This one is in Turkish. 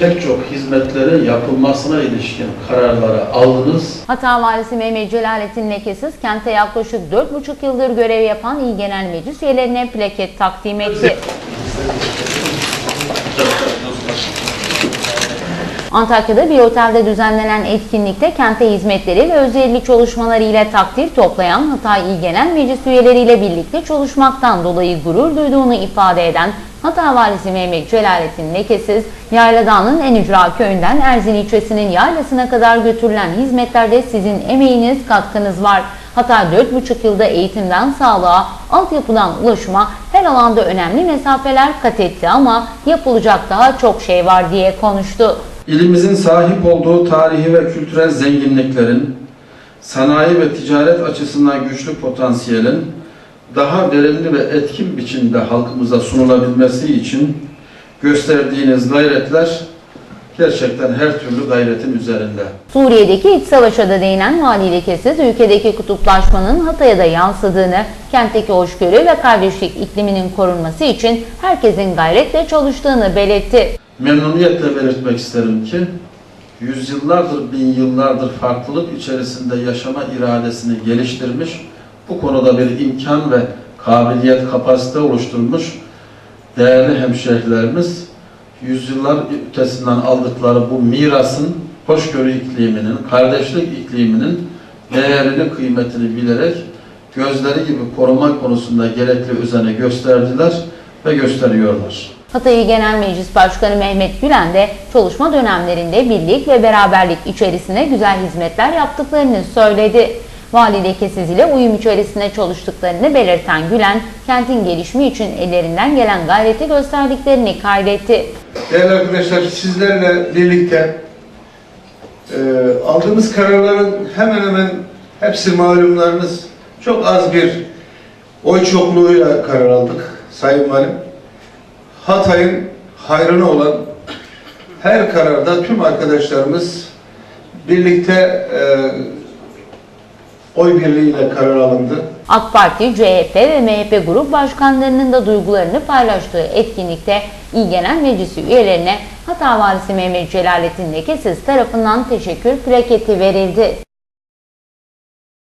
pek çok hizmetlerin yapılmasına ilişkin kararları aldınız. Hata Valisi Mehmet Celalettin Lekesiz kente yaklaşık 4,5 yıldır görev yapan İl Genel Meclis üyelerine plaket takdim etti. Antakya'da bir otelde düzenlenen etkinlikte kente hizmetleri ve özellik çalışmaları ile takdir toplayan Hatay İl Genel Meclis üyeleriyle birlikte çalışmaktan dolayı gurur duyduğunu ifade eden Hatay Valisi Mehmet Celalettin Lekesiz, Yayladağ'ın en ücra köyünden Erzin ilçesinin yaylasına kadar götürülen hizmetlerde sizin emeğiniz, katkınız var. Hatay 4,5 yılda eğitimden sağlığa, altyapıdan ulaşıma her alanda önemli mesafeler kat etti ama yapılacak daha çok şey var diye konuştu. İlimizin sahip olduğu tarihi ve kültürel zenginliklerin, sanayi ve ticaret açısından güçlü potansiyelin daha verimli ve etkin biçimde halkımıza sunulabilmesi için gösterdiğiniz gayretler gerçekten her türlü gayretin üzerinde. Suriye'deki iç savaşa da değinen Vali Lekesiz, ülkedeki kutuplaşmanın Hatay'a da yansıdığını, kentteki hoşgörü ve kardeşlik ikliminin korunması için herkesin gayretle çalıştığını belirtti. Memnuniyetle belirtmek isterim ki yüzyıllardır, bin yıllardır farklılık içerisinde yaşama iradesini geliştirmiş, bu konuda bir imkan ve kabiliyet, kapasite oluşturmuş değerli hemşehrilerimiz yüzyıllar ötesinden aldıkları bu mirasın hoşgörü ikliminin, kardeşlik ikliminin değerini, kıymetini bilerek gözleri gibi koruma konusunda gerekli özeni gösterdiler ve gösteriyorlar. Hatay Genel Meclis Başkanı Mehmet Gülen de çalışma dönemlerinde birlik ve beraberlik içerisine güzel hizmetler yaptıklarını söyledi. Vali Lekesiz ile uyum içerisinde çalıştıklarını belirten Gülen, kentin gelişimi için ellerinden gelen gayreti gösterdiklerini kaydetti. Değerli arkadaşlar sizlerle birlikte e, aldığımız kararların hemen hemen hepsi malumlarınız çok az bir oy çokluğuyla karar aldık Sayın Valim. Hatay'ın hayrına olan her kararda tüm arkadaşlarımız birlikte e, oy birliğiyle karar alındı. AK Parti, CHP ve MHP grup başkanlarının da duygularını paylaştığı etkinlikte İl Genel Meclisi üyelerine Hatay Valisi Mehmet Celalettin Lekesiz tarafından teşekkür plaketi verildi.